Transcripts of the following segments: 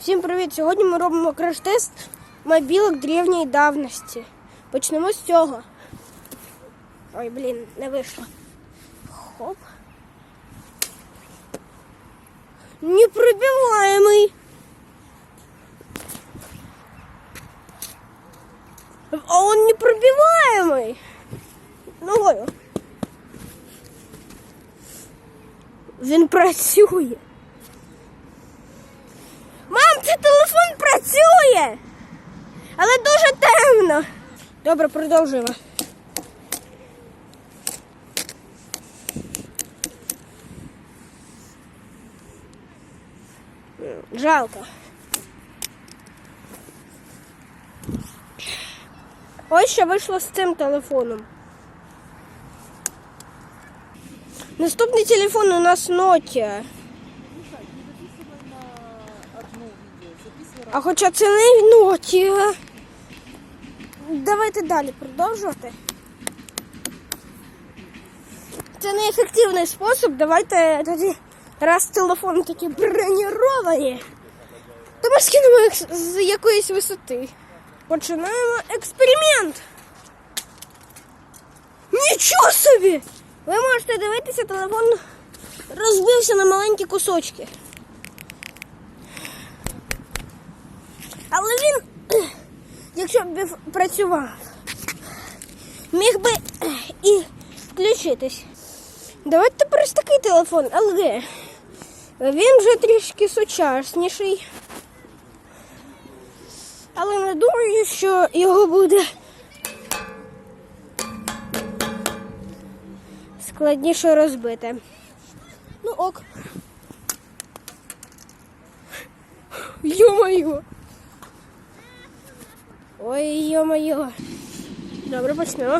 Всім привіт! Сьогодні ми робимо краш-тест мобілок древньої давності. Почнемо з цього. Ой, блін, не вийшло. Хоп. Непробиваемый. А он непробиваемый. Ногою. Він працює. Мам, це телефон працює. Але дуже темно. Добре, продовжуємо. Жалко. Ось що вийшло з цим телефоном. Наступний телефон у нас Nokia. А хоча це не Nokia. Давайте далі продовжувати. Це неефективний спосіб. Давайте тоді, раз телефон такі броніровані, то ми скинемо їх з якоїсь висоти. Починаємо експеримент. Нічого собі! Ви можете дивитися, телефон розбився на маленькі кусочки. Але він, ех, якщо б працював, міг би і включитись. Давайте ось такий телефон, LG. Він вже трішки сучасніший. Але не думаю, що його буде складніше розбити. Ну ок. Йо-моє. Ой, йо-моє. Добре, почнемо.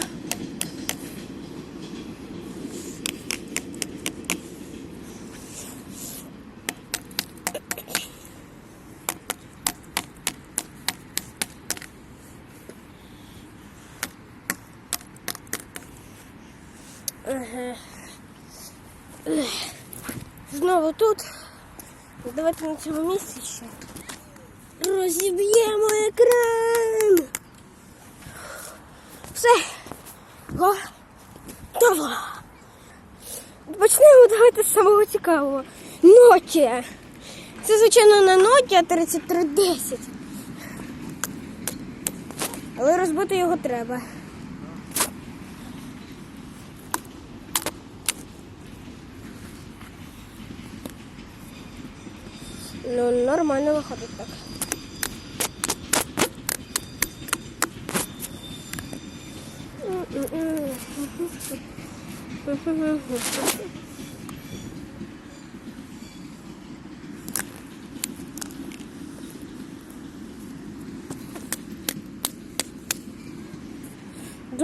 Ага. Ех. Знову тут. Давайте на цьому місці ще. Розіб'ємо Цікавого. Nokia. Це, звичайно, не Nokia 3310. Але розбити його треба. Ну, нормально виходить так.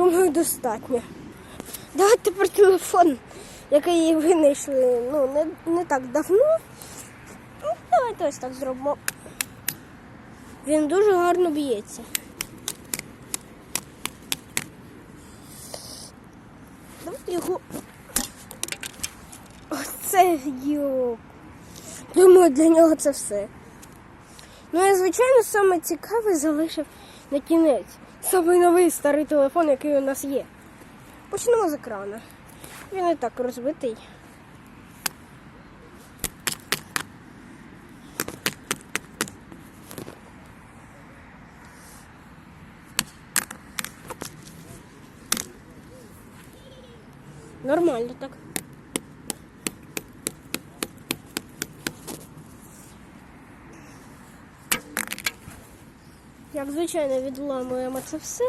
Думаю, достатньо. Давайте тепер телефон, який винайшли ну, не, не так давно. Ну, давайте ось так зробимо. Він дуже гарно б'ється. Давайте його. Оце йо. Думаю, для нього це все. Ну, я, звичайно, саме цікаве залишив на кінець. Самий новий старий телефон, який у нас є. Почнемо з екрану. Він і так розбитий. Нормально так. Як звичайно відламуємо це все.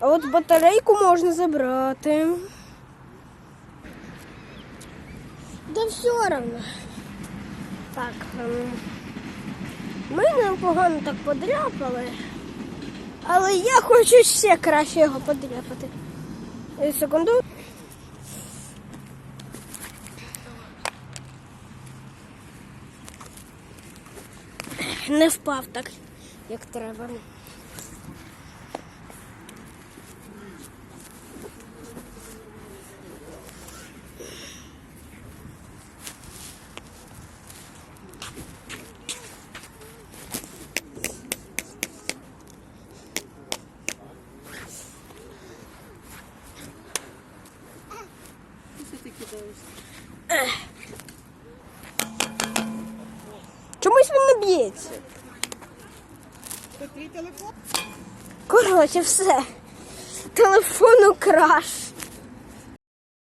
А от батарейку можна забрати. Да все одно. Так. ем, Ми непогано так подряпали. Але я хочу ще краще його подряпати. Е, Секунду. Не впав так, як треба. Чомусь він не б'ється. Коротше, все. Телефон украш.